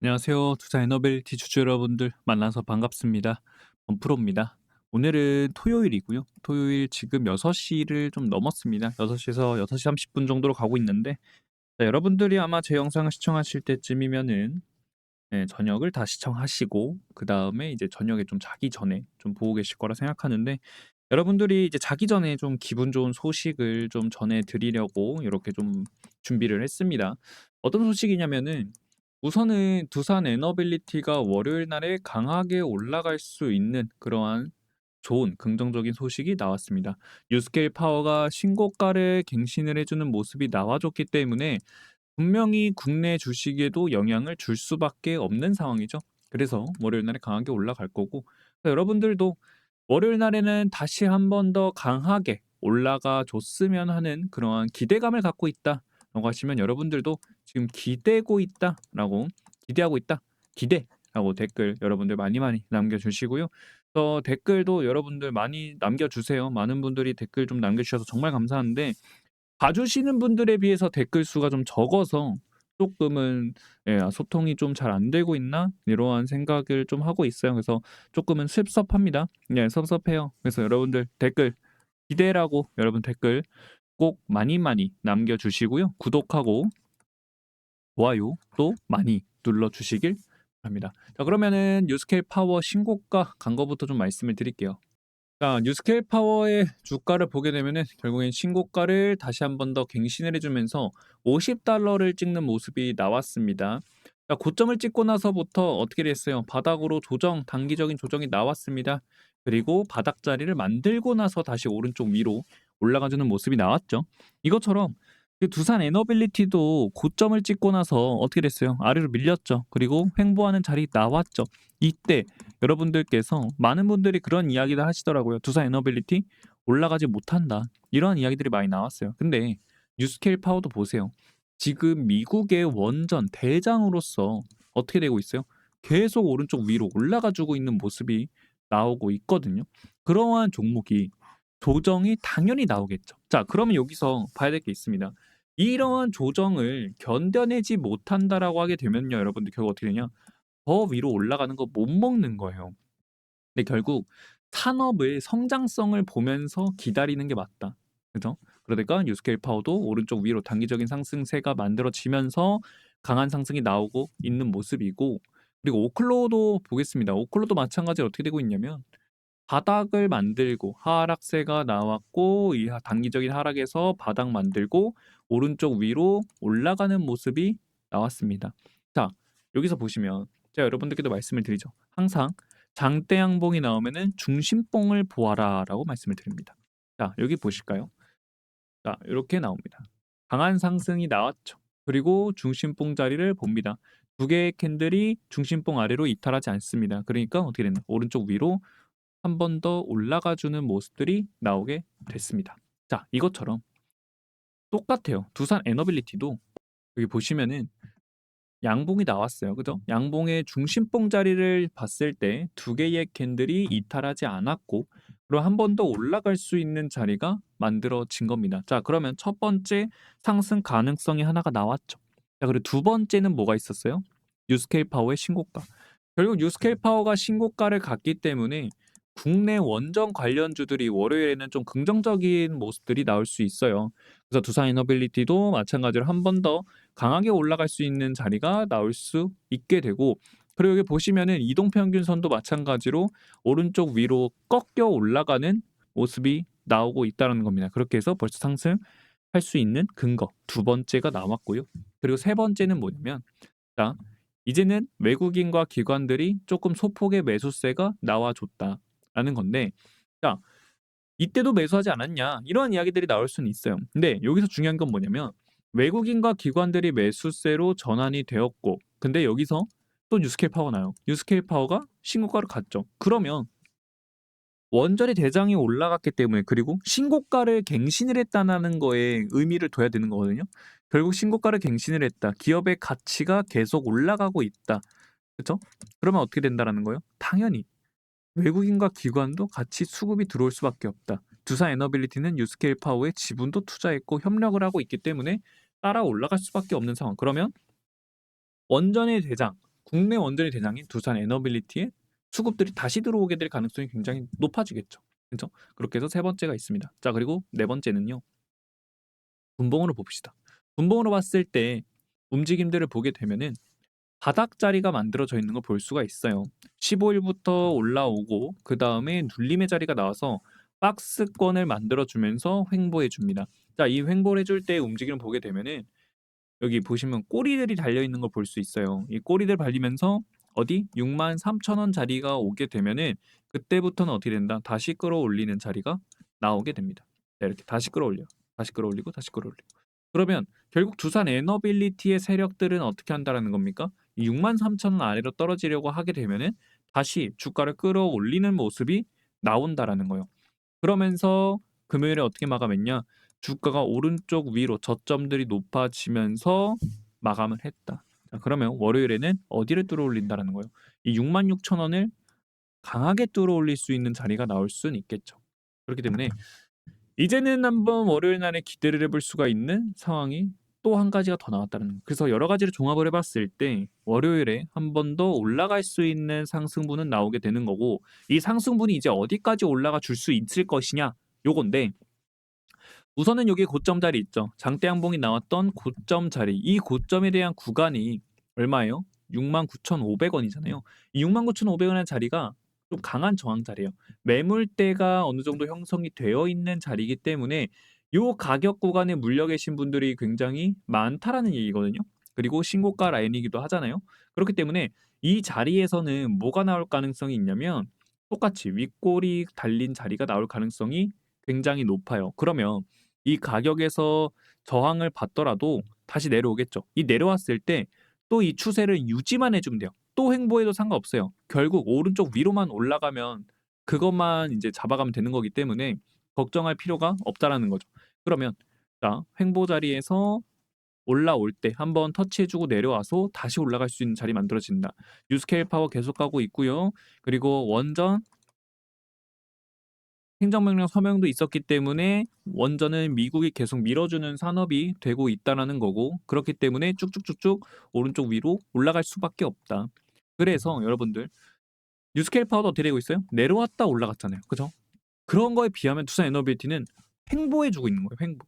안녕하세요. 투자 에너빌리티 주주 여러분들 만나서 반갑습니다. 범프로입니다. 오늘은 토요일이고요. 토요일 지금 6시를 좀 넘었습니다. 6시에서 6시 30분 정도로 가고 있는데 자, 여러분들이 아마 제 영상을 시청하실 때쯤이면은 예, 저녁을 다 시청하시고 그 다음에 이제 저녁에 좀 자기 전에 좀 보고 계실 거라 생각하는데 여러분들이 이제 자기 전에 좀 기분 좋은 소식을 좀 전해드리려고 이렇게 좀 준비를 했습니다. 어떤 소식이냐면은 우선은 두산 에너빌리티가 월요일 날에 강하게 올라갈 수 있는 그러한 좋은 긍정적인 소식이 나왔습니다. 뉴스케일 파워가 신고가를 갱신을 해주는 모습이 나와줬기 때문에 분명히 국내 주식에도 영향을 줄 수밖에 없는 상황이죠. 그래서 월요일 날에 강하게 올라갈 거고 여러분들도 월요일 날에는 다시 한 번 더 강하게 올라가 줬으면 하는 그러한 기대감을 갖고 있다 라고 하시면 여러분들도 지금 기대고 있다라고 기대하고 있다 기대라고 댓글 여러분들 많이 많이 남겨주시고요. 또 댓글도 여러분들 많이 남겨주세요. 많은 분들이 댓글 좀 남겨주셔서 정말 감사한데 봐주시는 분들에 비해서 댓글 수가 좀 적어서 조금은 예, 아, 소통이 좀 잘 안 되고 있나 이러한 생각을 좀 하고 있어요. 그래서 조금은 섭섭합니다. 예, 섭섭해요. 그래서 여러분들 댓글 기대라고 여러분 댓글 꼭 많이 많이 남겨주시고요. 구독하고 좋아요 또 많이 눌러주시길 바랍니다. 자 그러면은 뉴스케일 파워 신고가 간 거부터 좀 말씀을 드릴게요. 자 뉴스케일 파워의 주가를 보게 되면은 결국엔 신고가를 다시 한 번 더 갱신을 해주면서 50달러를 찍는 모습이 나왔습니다. 자, 고점을 찍고 나서부터 어떻게 됐어요? 바닥으로 조정, 단기적인 조정이 나왔습니다. 그리고 바닥 자리를 만들고 나서 다시 오른쪽 위로 올라가주는 모습이 나왔죠. 이것처럼 그 두산 에너빌리티도 고점을 찍고 나서 어떻게 됐어요? 아래로 밀렸죠. 그리고 횡보하는 자리 나왔죠. 이때 여러분들께서 많은 분들이 그런 이야기를 하시더라고요. 두산 에너빌리티 올라가지 못한다. 이러한 이야기들이 많이 나왔어요. 근데 뉴스케일 파워도 보세요. 지금 미국의 원전 대장으로서 어떻게 되고 있어요? 계속 오른쪽 위로 올라가 주고 있는 모습이 나오고 있거든요. 그러한 종목이 조정이 당연히 나오겠죠. 자, 그러면 여기서 봐야 될 게 있습니다. 이러한 조정을 견뎌내지 못한다라고 하게 되면요, 여러분들 결국 어떻게 되냐? 더 위로 올라가는 거 못 먹는 거예요. 근데 결국 산업의 성장성을 보면서 기다리는 게 맞다. 그죠? 그러니까 뉴스케일 파워도 오른쪽 위로 단기적인 상승세가 만들어지면서 강한 상승이 나오고 있는 모습이고 그리고 오클로도 보겠습니다. 오클로도 마찬가지로 어떻게 되고 있냐면 바닥을 만들고 하락세가 나왔고 이 하- 단기적인 하락에서 바닥 만들고 오른쪽 위로 올라가는 모습이 나왔습니다. 자 여기서 보시면 제가 여러분들께도 말씀을 드리죠. 항상 장대 양봉이 나오면은 중심봉을 보아라라고 말씀을 드립니다. 자 여기 보실까요? 자 이렇게 나옵니다. 강한 상승이 나왔죠. 그리고 중심봉 자리를 봅니다. 두 개의 캔들이 중심봉 아래로 이탈하지 않습니다. 그러니까 어떻게 됐나? 오른쪽 위로 한 번 더 올라가 주는 모습들이 나오게 됐습니다. 자, 이것처럼 똑같아요. 두산 에너빌리티도 여기 보시면은 양봉이 나왔어요. 그죠? 양봉의 중심봉 자리를 봤을 때 두 개의 캔들이 이탈하지 않았고 그리고 한 번 더 올라갈 수 있는 자리가 만들어진 겁니다. 자, 그러면 첫 번째 상승 가능성이 하나가 나왔죠. 자, 그리고 두 번째는 뭐가 있었어요? 뉴스케일 파워의 신고가. 결국 뉴스케일 파워가 신고가를 갔기 때문에 국내 원전 관련주들이 월요일에는 좀 긍정적인 모습들이 나올 수 있어요. 그래서 두산 에너빌리티도 마찬가지로 한 번 더 강하게 올라갈 수 있는 자리가 나올 수 있게 되고 그리고 여기 보시면은 이동평균선도 마찬가지로 오른쪽 위로 꺾여 올라가는 모습이 나오고 있다는 겁니다. 그렇게 해서 벌써 상승 할 수 있는 근거 두 번째가 나왔고요. 그리고 세 번째는 뭐냐면 자 이제는 외국인과 기관들이 조금 소폭의 매수세가 나와줬다 라는 건데 자 이때도 매수하지 않았냐 이러한 이야기들이 나올 수는 있어요. 근데 여기서 중요한 건 뭐냐면 외국인과 기관들이 매수세로 전환이 되었고 근데 여기서 또 뉴스케일 파워 나요. 뉴스케일 파워가 신고가를 갔죠. 그러면 원전의 대장이 올라갔기 때문에 그리고 신고가를 갱신을 했다는 거에 의미를 둬야 되는 거거든요. 결국 신고가를 갱신을 했다. 기업의 가치가 계속 올라가고 있다. 그렇죠? 그러면 어떻게 된다라는 거예요? 당연히 외국인과 기관도 같이 수급이 들어올 수밖에 없다. 두산 에너빌리티는 뉴스케일 파워에 지분도 투자했고 협력을 하고 있기 때문에 따라 올라갈 수밖에 없는 상황. 그러면 원전의 대장 국내 원전의 대장인 두산 에너빌리티에 수급들이 다시 들어오게 될 가능성이 굉장히 높아지겠죠. 그죠? 그렇게 해서 세 번째가 있습니다. 자, 그리고 네 번째는요. 분봉으로 봅시다. 분봉으로 봤을 때 움직임들을 보게 되면은 바닥 자리가 만들어져 있는 걸 볼 수가 있어요. 15일부터 올라오고 그 다음에 눌림의 자리가 나와서 박스권을 만들어 주면서 횡보해 줍니다. 자, 이 횡보를 해줄 때 움직임을 보게 되면은 여기 보시면 꼬리들이 달려 있는 걸 볼 수 있어요. 이 꼬리들 발리면서 어디 63,000원 자리가 오게 되면은 그때부터는 어떻게 된다? 다시 끌어올리는 자리가 나오게 됩니다. 자, 이렇게 다시 끌어올려. 다시 끌어올리고 다시 끌어올리고. 그러면 결국 두산 에너빌리티의 세력들은 어떻게 한다라는 겁니까? 이 63,000원 아래로 떨어지려고 하게 되면은 다시 주가를 끌어올리는 모습이 나온다라는 거예요. 그러면서 금요일에 어떻게 마감했냐? 주가가 오른쪽 위로 저점들이 높아지면서 마감을 했다. 자, 그러면 월요일에는 어디를 뚫어올린다라는 거예요? 이 66,000원을 강하게 뚫어올릴 수 있는 자리가 나올 수는 있겠죠. 그렇기 때문에 이제는 한번 월요일 날에 기대를 해볼 수가 있는 상황이 또 한 가지가 더 나왔다는 거예요. 그래서 여러 가지를 종합을 해봤을 때 월요일에 한 번 더 올라갈 수 있는 상승분은 나오게 되는 거고 이 상승분이 이제 어디까지 올라가 줄 수 있을 것이냐 요건데 우선은 여기 고점 자리 있죠. 장대 양봉이 나왔던 고점 자리. 이 고점에 대한 구간이 얼마예요? 69,500원이잖아요. 이 69,500원의 자리가 좀 강한 저항 자리예요. 매물대가 어느 정도 형성이 되어 있는 자리이기 때문에 요 가격 구간에 물려 계신 분들이 굉장히 많다라는 얘기거든요. 그리고 신고가 라인이기도 하잖아요. 그렇기 때문에 이 자리에서는 뭐가 나올 가능성이 있냐면 똑같이 윗골이 달린 자리가 나올 가능성이 굉장히 높아요. 그러면 이 가격에서 저항을 받더라도 다시 내려오겠죠. 이 내려왔을 때 또 이 추세를 유지만 해주면 돼요. 또 횡보해도 상관없어요. 결국 오른쪽 위로만 올라가면 그것만 이제 잡아가면 되는 거기 때문에 걱정할 필요가 없다라는 거죠. 그러면 자 횡보 자리에서 올라올 때 한번 터치해주고 내려와서 다시 올라갈 수 있는 자리 만들어진다. 뉴스케일 파워 계속 가고 있고요. 그리고 원전 행정명령 서명도 있었기 때문에 원전은 미국이 계속 밀어주는 산업이 되고 있다라는 거고 그렇기 때문에 쭉쭉쭉쭉 오른쪽 위로 올라갈 수밖에 없다. 그래서 여러분들 뉴스케일 파워도 어떻게 되고 있어요? 내려왔다 올라갔잖아요. 그죠? 그런 거에 비하면 두산 에너빌티는 횡보해주고 있는 거예요. 횡보.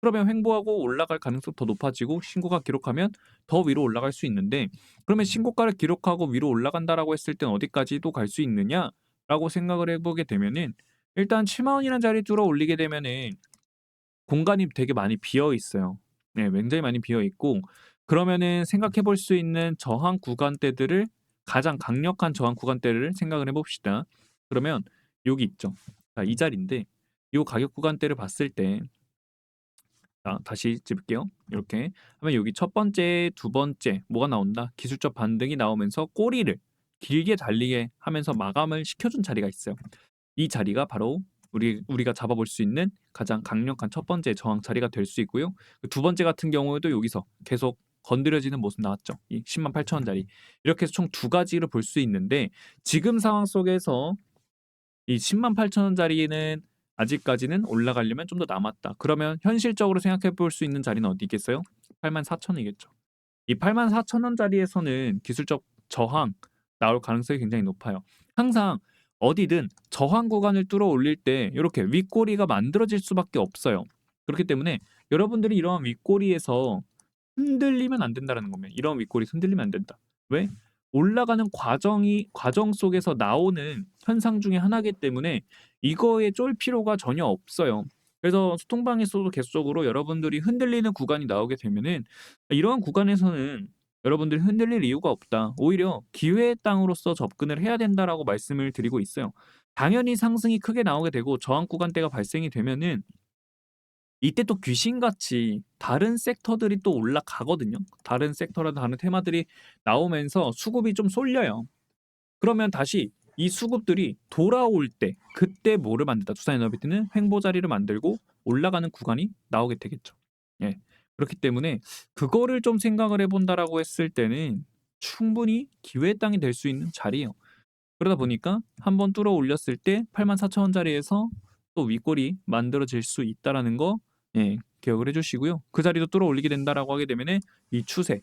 그러면 횡보하고 올라갈 가능성 더 높아지고 신고가 기록하면 더 위로 올라갈 수 있는데 그러면 신고가를 기록하고 위로 올라간다라고 했을 땐 어디까지도 갈 수 있느냐라고 생각을 해보게 되면은 일단 7만 원이라는 자리 뚫어 올리게 되면은 공간이 되게 많이 비어 있어요. 네, 굉장히 많이 비어 있고 그러면은 생각해 볼 수 있는 저항 구간대들을 가장 강력한 저항 구간대를 생각을 해봅시다. 그러면 여기 있죠. 자, 이 자리인데 이 가격 구간대를 봤을 때 자, 다시 집을게요. 이렇게 하면 여기 첫 번째, 두 번째 뭐가 나온다? 기술적 반등이 나오면서 꼬리를 길게 달리게 하면서 마감을 시켜준 자리가 있어요. 이 자리가 바로 우리 우리가 잡아볼 수 있는 가장 강력한 첫 번째 저항 자리가 될 수 있고요. 그두 번째 같은 경우에도 여기서 계속 건드려지는 모습 나왔죠. 이 10만 8천 원짜리 이렇게 해서 총 두 가지를 볼 수 있는데 지금 상황 속에서 이 10만 8천 원짜리는 아직까지는 올라가려면 좀 더 남았다. 그러면 현실적으로 생각해 볼 수 있는 자리는 어디 있겠어요? 8만 4천 원이겠죠. 이 8만 4천 원짜리에서는 기술적 저항 나올 가능성이 굉장히 높아요. 항상 어디든 저항 구간을 뚫어 올릴 때 이렇게 윗꼬리가 만들어질 수밖에 없어요. 그렇기 때문에 여러분들이 이러한 윗꼬리에서 흔들리면 안 된다는 겁니다. 이런 윗꼬리 흔들리면 안 된다. 왜? 올라가는 과정이 과정 속에서 나오는 현상 중에 하나이기 때문에 이거에 쫄 필요가 전혀 없어요. 그래서 소통방에서도 계속적으로 여러분들이 흔들리는 구간이 나오게 되면은 이러한 구간에서는 여러분들이 흔들릴 이유가 없다. 오히려 기회의 땅으로서 접근을 해야 된다라고 말씀을 드리고 있어요. 당연히 상승이 크게 나오게 되고 저항 구간대가 발생이 되면은 이때 또 귀신같이 다른 섹터들이 또 올라가거든요. 다른 섹터나 다른 테마들이 나오면서 수급이 좀 쏠려요. 그러면 다시 이 수급들이 돌아올 때 그때 뭐를 만든다. 두산 에너비티는 횡보 자리를 만들고 올라가는 구간이 나오게 되겠죠. 예. 그렇기 때문에 그거를 좀 생각을 해본다라고 했을 때는 충분히 기회의 땅이 될 수 있는 자리예요. 그러다 보니까 한번 뚫어 올렸을 때 84,000원짜리에서 또 윗골이 만들어질 수 있다라는 거 예, 기억을 해주시고요. 그 자리도 뚫어 올리게 된다라고 하게 되면은 이 추세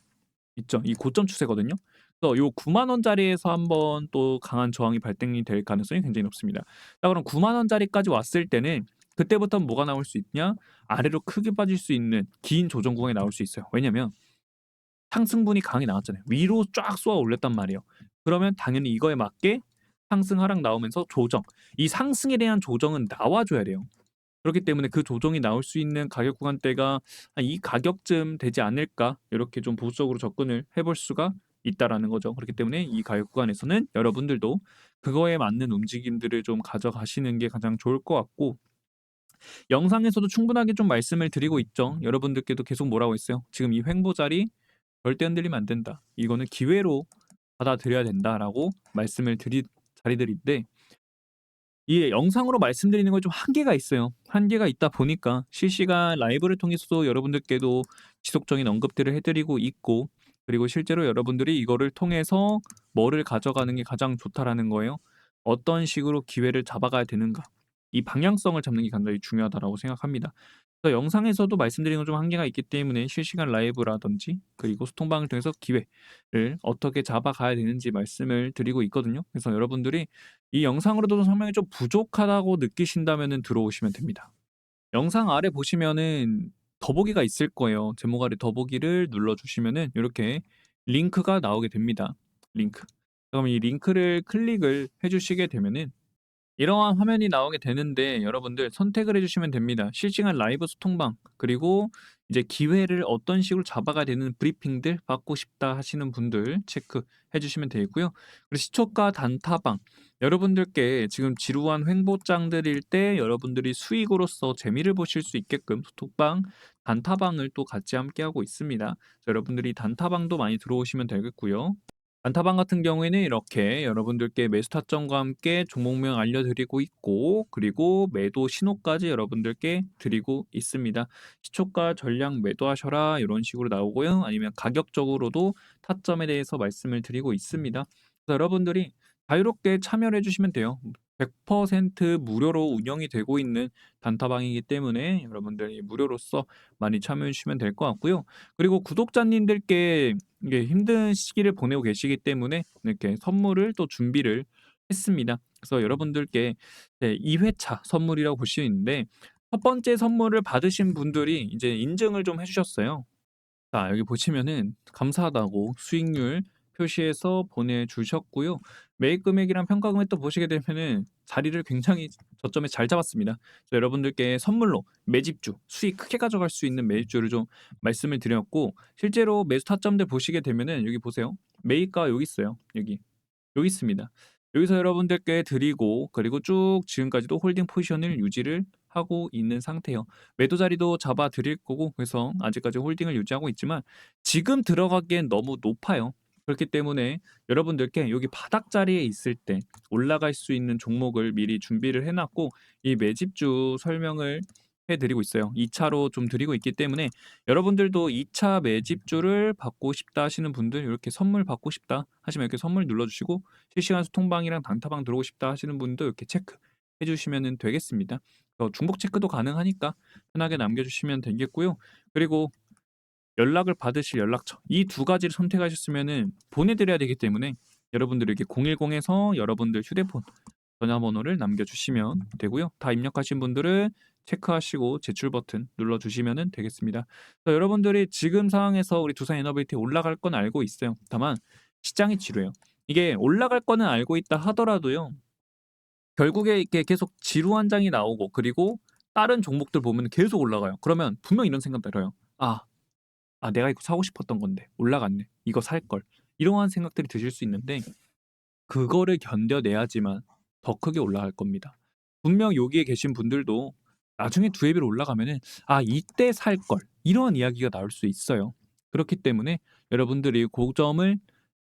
있죠. 이 고점 추세거든요. 그래서 요 9만 원짜리에서 한번 또 강한 저항이 발생이 될 가능성이 굉장히 높습니다. 자 그럼 9만 원짜리까지 왔을 때는 그때부터는 뭐가 나올 수 있냐? 아래로 크게 빠질 수 있는 긴 조정 구간이 나올 수 있어요. 왜냐면 상승분이 강하게 나왔잖아요. 위로 쫙 쏘아 올렸단 말이에요. 그러면 당연히 이거에 맞게 상승 하락 나오면서 조정. 이 상승에 대한 조정은 나와줘야 돼요. 그렇기 때문에 그 조정이 나올 수 있는 가격 구간대가 한 이 가격쯤 되지 않을까 이렇게 좀 보수적으로 접근을 해볼 수가 있다라는 거죠. 그렇기 때문에 이 가격 구간에서는 여러분들도 그거에 맞는 움직임들을 좀 가져가시는 게 가장 좋을 것 같고 영상에서도 충분하게 좀 말씀을 드리고 있죠. 여러분들께도 계속 뭐라고 했어요. 지금 이 횡보 자리 절대 흔들리면 안 된다. 이거는 기회로 받아들여야 된다라고 말씀을 드린 자리들인데 이 영상으로 말씀드리는 건 좀 한계가 있어요. 한계가 있다 보니까 실시간 라이브를 통해서도 여러분들께도 지속적인 언급들을 해드리고 있고 그리고 실제로 여러분들이 이거를 통해서 뭐를 가져가는 게 가장 좋다라는 거예요. 어떤 식으로 기회를 잡아가야 되는가. 이 방향성을 잡는 게 굉장히 중요하다라고 생각합니다. 그래서 영상에서도 말씀드리는 건 좀 한계가 있기 때문에 실시간 라이브라든지 그리고 소통방을 통해서 기회를 어떻게 잡아가야 되는지 말씀을 드리고 있거든요. 그래서 여러분들이 이 영상으로도 설명이 좀 부족하다고 느끼신다면 들어오시면 됩니다. 영상 아래 보시면은 더보기가 있을 거예요. 제목 아래 더보기를 눌러주시면은 이렇게 링크가 나오게 됩니다. 링크. 그럼 이 링크를 클릭을 해주시게 되면은 이러한 화면이 나오게 되는데 여러분들 선택을 해주시면 됩니다. 실시간 라이브 소통방 그리고 이제 기회를 어떤 식으로 잡아가야 되는 브리핑들 받고 싶다 하시는 분들 체크해 주시면 되고요. 그리고 시초가 단타방 여러분들께 지금 지루한 횡보장들일 때 여러분들이 수익으로서 재미를 보실 수 있게끔 소통방 단타방을 또 같이 함께 하고 있습니다. 여러분들이 단타방도 많이 들어오시면 되겠고요. 단타방 같은 경우에는 이렇게 여러분들께 매수 타점과 함께 종목명 알려드리고 있고 그리고 매도 신호까지 여러분들께 드리고 있습니다. 시초가 전량 매도하셔라 이런 식으로 나오고요. 아니면 가격적으로도 타점에 대해서 말씀을 드리고 있습니다. 그래서 여러분들이 자유롭게 참여를 해주시면 돼요. 100% 무료로 운영이 되고 있는 단타방이기 때문에 여러분들이 무료로서 많이 참여해 주시면 될 것 같고요. 그리고 구독자님들께 이게 힘든 시기를 보내고 계시기 때문에 이렇게 선물을 또 준비를 했습니다. 그래서 여러분들께 네, 2회차 선물이라고 볼 수 있는데 첫 번째 선물을 받으신 분들이 이제 인증을 좀 해주셨어요. 자 여기 보시면은 감사하다고 수익률 표시해서 보내주셨고요. 매입 금액이랑 평가 금액도 보시게 되면은 자리를 굉장히 저점에 잘 잡았습니다. 여러분들께 선물로 매집주, 수익 크게 가져갈 수 있는 매집주를 좀 말씀을 드렸고 실제로 매수 타점들 보시게 되면은 여기 보세요. 매입가 여기 있어요. 여기. 여기 있습니다. 여기서 여러분들께 드리고 그리고 쭉 지금까지도 홀딩 포지션을 유지를 하고 있는 상태예요. 매도 자리도 잡아 드릴 거고 그래서 아직까지 홀딩을 유지하고 있지만 지금 들어가기엔 너무 높아요. 그렇기 때문에 여러분들께 여기 바닥 자리에 있을 때 올라갈 수 있는 종목을 미리 준비를 해놨고 이 매집주 설명을 해드리고 있어요. 2차로 좀 드리고 있기 때문에 여러분들도 2차 매집주를 받고 싶다 하시는 분들 이렇게 선물 받고 싶다 하시면 이렇게 선물 눌러주시고 실시간 소통방이랑 단타방 들어오고 싶다 하시는 분도 이렇게 체크 해주시면 되겠습니다. 어, 중복 체크도 가능하니까 편하게 남겨주시면 되겠고요. 그리고 연락을 받으실 연락처 이 두 가지를 선택하셨으면은 보내드려야 되기 때문에 여러분들에게 010에서 여러분들 휴대폰 전화번호를 남겨주시면 되고요. 다 입력하신 분들은 체크하시고 제출 버튼 눌러주시면 되겠습니다. 여러분들이 지금 상황에서 우리 두산 에너빌티 올라갈 건 알고 있어요. 다만 시장이 지루해요. 이게 올라갈 거는 알고 있다 하더라도요. 결국에 이렇게 계속 지루한 장이 나오고 그리고 다른 종목들 보면 계속 올라가요. 그러면 분명 이런 생각 들어요. 아, 아 내가 이거 사고 싶었던 건데 올라갔네. 이거 살 걸. 이러한 생각들이 드실 수 있는데 그거를 견뎌내야지만 더 크게 올라갈 겁니다. 분명 여기에 계신 분들도 나중에 두에 비로 올라가면은 아 이때 살 걸. 이러한 이야기가 나올 수 있어요. 그렇기 때문에 여러분들이 그 점을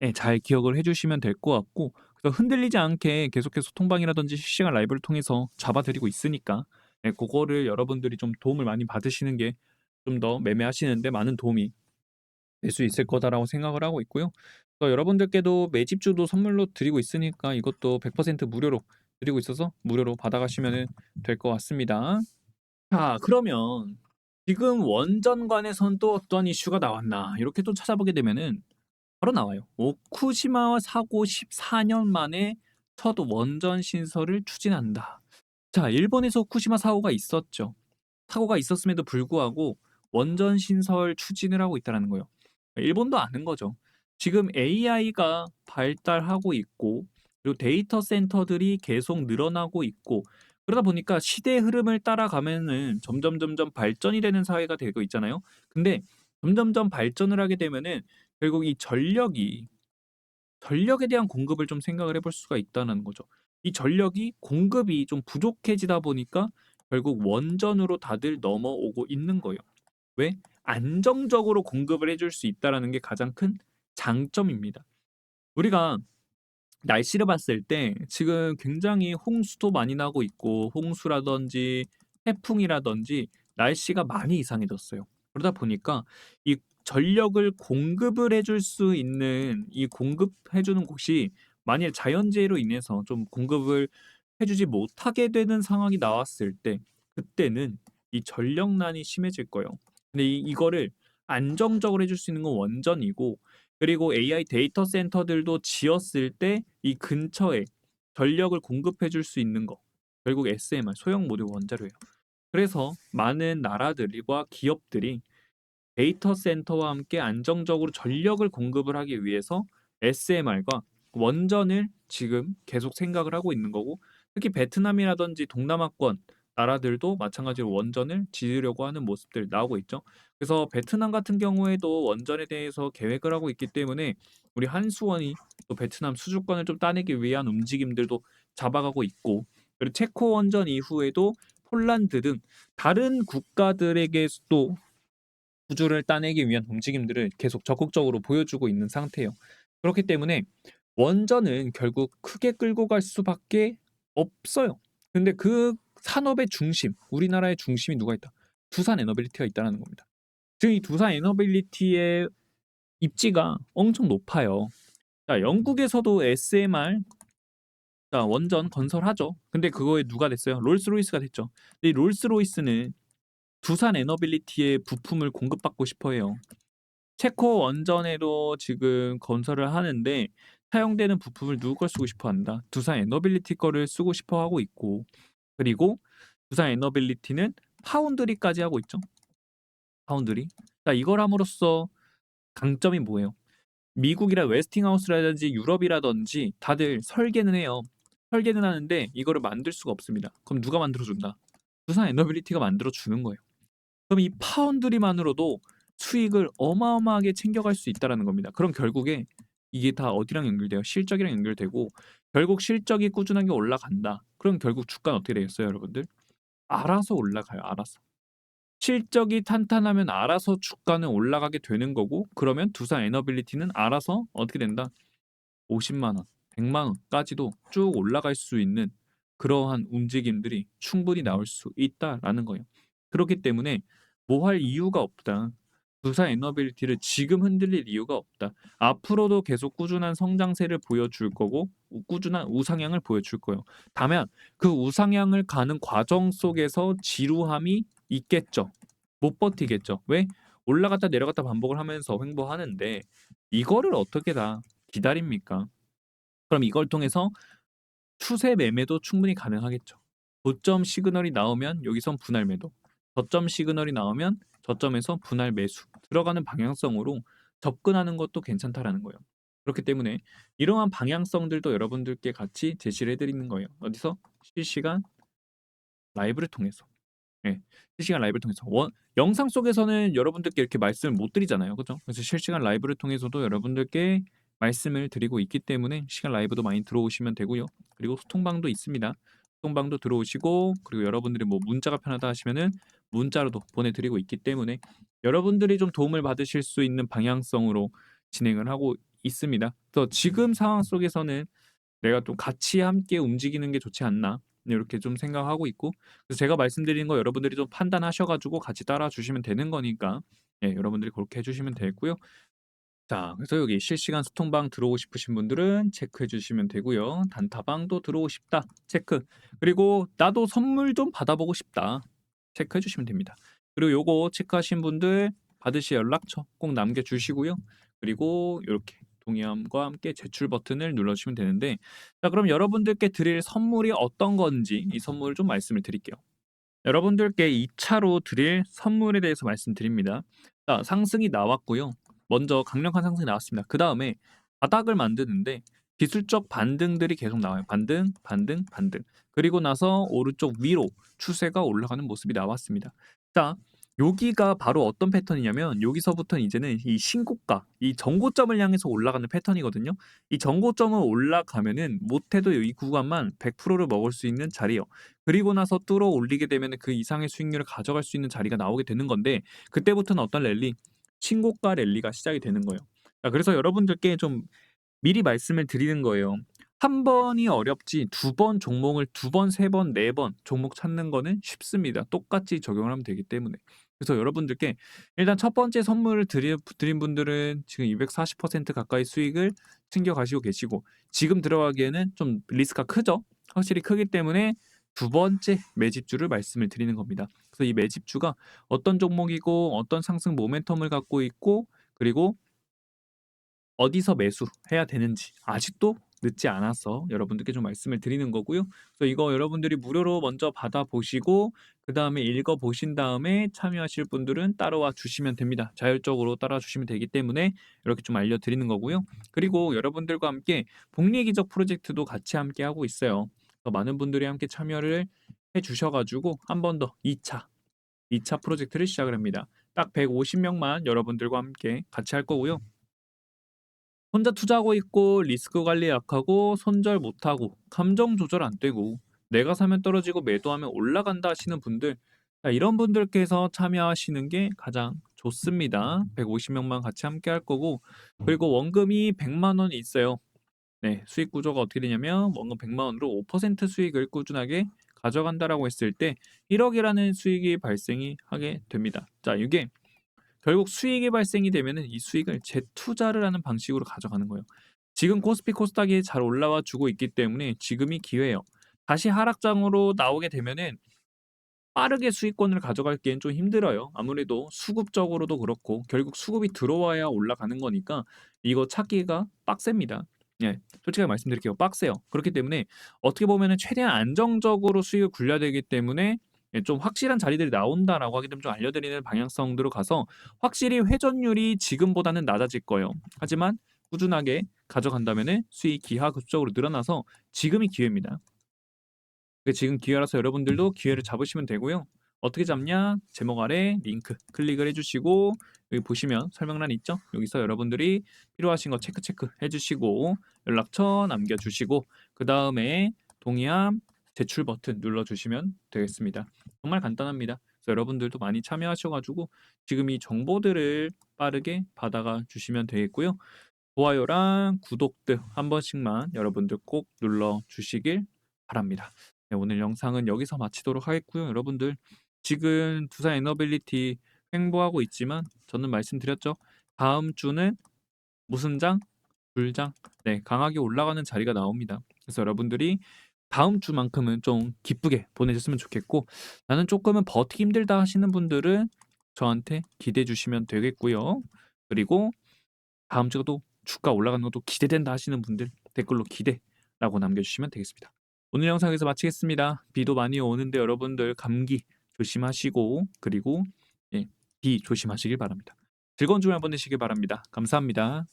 예, 잘 기억을 해 주시면 될 것 같고 흔들리지 않게 계속해서 통방이라든지 실시간 라이브를 통해서 잡아 드리고 있으니까 예, 그거를 여러분들이 좀 도움을 많이 받으시는 게 좀 더 매매하시는데 많은 도움이 될 수 있을 거다라고 생각을 하고 있고요. 그래서 여러분들께도 매집주도 선물로 드리고 있으니까 이것도 100% 무료로 드리고 있어서 무료로 받아가시면 될 것 같습니다. 자 그러면 지금 원전관에선 또 어떤 이슈가 나왔나 이렇게 또 찾아보게 되면은 바로 나와요. 오쿠시마 사고 14년 만에 첫 원전 신설을 추진한다. 자, 일본에서 후쿠시마 사고가 있었죠. 사고가 있었음에도 불구하고 원전 신설 추진을 하고 있다는 거예요. 일본도 아는 거죠. 지금 AI가 발달하고 있고 그리고 데이터 센터들이 계속 늘어나고 있고 그러다 보니까 시대의 흐름을 따라가면은 점점 점점 발전이 되는 사회가 되고 있잖아요. 근데 점점점 발전을 하게 되면은 결국 이 전력이 전력에 대한 공급을 좀 생각을 해볼 수가 있다는 거죠. 이 전력이 공급이 좀 부족해지다 보니까 결국 원전으로 다들 넘어오고 있는 거예요. 왜? 안정적으로 공급을 해줄 수 있다라는 게 가장 큰 장점입니다. 우리가 날씨를 봤을 때 지금 굉장히 홍수도 많이 나고 있고 홍수라든지 태풍이라든지 날씨가 많이 이상해졌어요. 그러다 보니까 이 전력을 공급을 해줄 수 있는 이 공급해 주는 곳이 만일 자연재해로 인해서 좀 공급을 해 주지 못하게 되는 상황이 나왔을 때 그때는 이 전력난이 심해질 거예요. 근데 이 이거를 안정적으로 해줄 수 있는 건 원전이고 그리고 AI 데이터 센터들도 지었을 때 이 근처에 전력을 공급해 줄 수 있는 거 결국 SMR 소형 모듈 원자로예요. 그래서 많은 나라들과 기업들이 데이터 센터와 함께 안정적으로 전력을 공급을 하기 위해서 SMR과 원전을 지금 계속 생각을 하고 있는 거고 특히 베트남이라든지 동남아권 나라들도 마찬가지로 원전을 지으려고 하는 모습들 나오고 있죠. 그래서 베트남 같은 경우에도 원전에 대해서 계획을 하고 있기 때문에 우리 한수원이 또 베트남 수주권을 좀 따내기 위한 움직임들도 잡아가고 있고 그리고 체코 원전 이후에도 폴란드 등 다른 국가들에게도 수주를 따내기 위한 움직임들을 계속 적극적으로 보여주고 있는 상태예요. 그렇기 때문에 원전은 결국 크게 끌고 갈 수밖에 없어요. 근데 그 산업의 중심, 우리나라의 중심이 누가 있다? 두산 에너빌리티가 있다는 겁니다. 지금 이 두산 에너빌리티의 입지가 엄청 높아요. 자, 영국에서도 SMR 자, 원전 건설하죠. 근데 그거에 누가 됐어요? 롤스로이스가 됐죠. 근데 이 롤스로이스는 두산 에너빌리티의 부품을 공급받고 싶어 해요. 체코 원전에도 지금 건설을 하는데 사용되는 부품을 누구 걸 쓰고 싶어 한다. 두산 에너빌리티 거를 쓰고 싶어 하고 있고 그리고 두산 에너빌리티는 파운드리까지 하고 있죠. 파운드리. 자, 이걸 함으로써 강점이 뭐예요? 미국이라 웨스팅하우스라든지 유럽이라든지 다들 설계는 해요. 설계는 하는데 이거를 만들 수가 없습니다. 그럼 누가 만들어 준다? 두산 에너빌리티가 만들어 주는 거예요. 그럼 이 파운드리만으로도 수익을 어마어마하게 챙겨갈 수 있다라는 겁니다. 그럼 결국에 이게 다 어디랑 연결돼요? 실적이랑 연결되고 결국 실적이 꾸준하게 올라간다. 그럼 결국 주가는 어떻게 되겠어요, 여러분들? 알아서 올라가요. 알아서. 실적이 탄탄하면 알아서 주가는 올라가게 되는 거고 그러면 두산 에너빌리티는 알아서 어떻게 된다? 50만 원, 100만 원까지도 쭉 올라갈 수 있는 그러한 움직임들이 충분히 나올 수 있다라는 거예요. 그렇기 때문에 뭐 할 이유가 없다. 두산 에너빌리티를 지금 흔들릴 이유가 없다. 앞으로도 계속 꾸준한 성장세를 보여줄 거고 우- 꾸준한 우상향을 보여줄 거예요. 다만 그 우상향을 가는 과정 속에서 지루함이 있겠죠. 못 버티겠죠. 왜? 올라갔다 내려갔다 반복을 하면서 횡보하는데 이거를 어떻게 다 기다립니까? 그럼 이걸 통해서 추세 매매도 충분히 가능하겠죠. 고점 시그널이 나오면 여기선 분할 매도, 저점 시그널이 나오면 저점에서 분할 매수 들어가는 방향성으로 접근하는 것도 괜찮다라는 거예요. 그렇기 때문에 이러한 방향성들도 여러분들께 같이 제시를 해드리는 거예요. 어디서? 실시간 라이브를 통해서. 예, 실시간 라이브를 통해서. 원, 영상 속에서는 여러분들께 이렇게 말씀을 못 드리잖아요. 그죠? 그래서 실시간 라이브를 통해서도 여러분들께 말씀을 드리고 있기 때문에 시간 라이브도 많이 들어오시면 되고요. 그리고 소통방도 있습니다. 소통방도 들어오시고 그리고 여러분들이 뭐 문자가 편하다 하시면은 문자로도 보내드리고 있기 때문에 여러분들이 좀 도움을 받으실 수 있는 방향성으로 진행을 하고 있습니다. 그래서 지금 상황 속에서는 내가 또 같이 함께 움직이는 게 좋지 않나 이렇게 좀 생각하고 있고 그래서 제가 말씀드리는 거 여러분들이 좀 판단하셔가지고 같이 따라 주시면 되는 거니까 예, 여러분들이 그렇게 해주시면 되고요. 자, 그래서 여기 실시간 소통방 들어오고 싶으신 분들은 체크해 주시면 되고요. 단타방도 들어오고 싶다. 체크. 그리고 나도 선물 좀 받아보고 싶다. 체크해 주시면 됩니다. 그리고 요거 체크하신 분들 받으실 연락처 꼭 남겨 주시고요. 그리고 이렇게 동의함과 함께 제출 버튼을 눌러주시면 되는데 자 그럼 여러분들께 드릴 선물이 어떤 건지 이 선물을 좀 말씀을 드릴게요. 여러분들께 2차로 드릴 선물에 대해서 말씀드립니다. 자 상승이 나왔고요. 먼저 강력한 상승이 나왔습니다. 그 다음에 바닥을 만드는데 기술적 반등들이 계속 나와요. 반등, 반등, 반등. 그리고 나서 오른쪽 위로 추세가 올라가는 모습이 나왔습니다. 자, 여기가 바로 어떤 패턴이냐면 여기서부터는 이제는 이 신고가, 이 정고점을 향해서 올라가는 패턴이거든요. 이 정고점을 올라가면은 못해도 이 구간만 100%를 먹을 수 있는 자리요. 그리고 나서 뚫어 올리게 되면 그 이상의 수익률을 가져갈 수 있는 자리가 나오게 되는 건데 그때부터는 어떤 랠리? 신고가 랠리가 시작이 되는 거예요. 자, 그래서 여러분들께 좀 미리 말씀을 드리는 거예요. 한 번이 어렵지 두 번 종목을 두 번, 세 번, 네 번 종목 찾는 거는 쉽습니다. 똑같이 적용을 하면 되기 때문에. 그래서 여러분들께 일단 첫 번째 선물을 드리, 드린 분들은 지금 240% 가까이 수익을 챙겨 가시고 계시고 지금 들어가기에는 좀 리스크가 크죠. 확실히 크기 때문에 두 번째 매집주를 말씀을 드리는 겁니다. 그래서 이 매집주가 어떤 종목이고 어떤 상승 모멘텀을 갖고 있고 그리고 어디서 매수해야 되는지 아직도 늦지 않아서 여러분들께 좀 말씀을 드리는 거고요. 그래서 이거 여러분들이 무료로 먼저 받아보시고 그 다음에 읽어보신 다음에 참여하실 분들은 따라와 주시면 됩니다. 자율적으로 따라와 주시면 되기 때문에 이렇게 좀 알려드리는 거고요. 그리고 여러분들과 함께 복리기적 프로젝트도 같이 함께 하고 있어요. 많은 분들이 함께 참여를 해 주셔가지고 한 번 더 2차 2차 프로젝트를 시작을 합니다. 딱 150명만 여러분들과 함께 같이 할 거고요. 혼자 투자하고 있고 리스크 관리 약하고 손절 못하고 감정 조절 안 되고 내가 사면 떨어지고 매도하면 올라간다 하시는 분들 자, 이런 분들께서 참여하시는 게 가장 좋습니다. 150명만 같이 함께 할 거고 그리고 원금이 100만 원이 있어요. 네, 수익 구조가 어떻게 되냐면 원금 100만 원으로 5% 수익을 꾸준하게 가져간다라고 했을 때 1억이라는 수익이 발생이 하게 됩니다. 자, 이게 결국 수익이 발생이 되면은 이 수익을 재투자를 하는 방식으로 가져가는 거예요. 지금 코스피 코스닥이 잘 올라와 주고 있기 때문에 지금이 기회예요. 다시 하락장으로 나오게 되면은 빠르게 수익권을 가져갈기엔 좀 힘들어요. 아무래도 수급적으로도 그렇고 결국 수급이 들어와야 올라가는 거니까 이거 찾기가 빡셉니다. 예, 솔직하게 말씀드릴게요. 빡세요. 그렇기 때문에 어떻게 보면은 최대한 안정적으로 수익을 굴려야 되기 때문에 예, 좀 확실한 자리들이 나온다라고 하기 때문에 좀 알려드리는 방향성대로 가서 확실히 회전율이 지금보다는 낮아질 거예요. 하지만 꾸준하게 가져간다면 수익 기하 급적으로 늘어나서 지금이 기회입니다. 지금 기회라서 여러분들도 기회를 잡으시면 되고요. 어떻게 잡냐? 제목 아래 링크 클릭을 해주시고 여기 보시면 설명란 있죠? 여기서 여러분들이 필요하신 거 체크 체크 해주시고 연락처 남겨주시고 그 다음에 동의함 제출 버튼 눌러주시면 되겠습니다. 정말 간단합니다. 그래서 여러분들도 많이 참여하셔가지고 지금 이 정보들을 빠르게 받아가 주시면 되겠고요. 좋아요랑 구독들 한 번씩만 여러분들 꼭 눌러주시길 바랍니다. 네, 오늘 영상은 여기서 마치도록 하겠고요. 여러분들 지금 두산 에너빌리티 횡보하고 있지만 저는 말씀드렸죠. 다음 주는 무슨 장? 불장? 네, 강하게 올라가는 자리가 나옵니다. 그래서 여러분들이 다음 주만큼은 좀 기쁘게 보내셨으면 좋겠고 나는 조금은 버티기 힘들다 하시는 분들은 저한테 기대해 주시면 되겠고요. 그리고 다음 주도 주가 올라가는 것도 기대된다 하시는 분들 댓글로 기대라고 남겨주시면 되겠습니다. 오늘 영상에서 마치겠습니다. 비도 많이 오는데 여러분들 감기 조심하시고 그리고 예, 비 조심하시길 바랍니다. 즐거운 주말 보내시길 바랍니다. 감사합니다.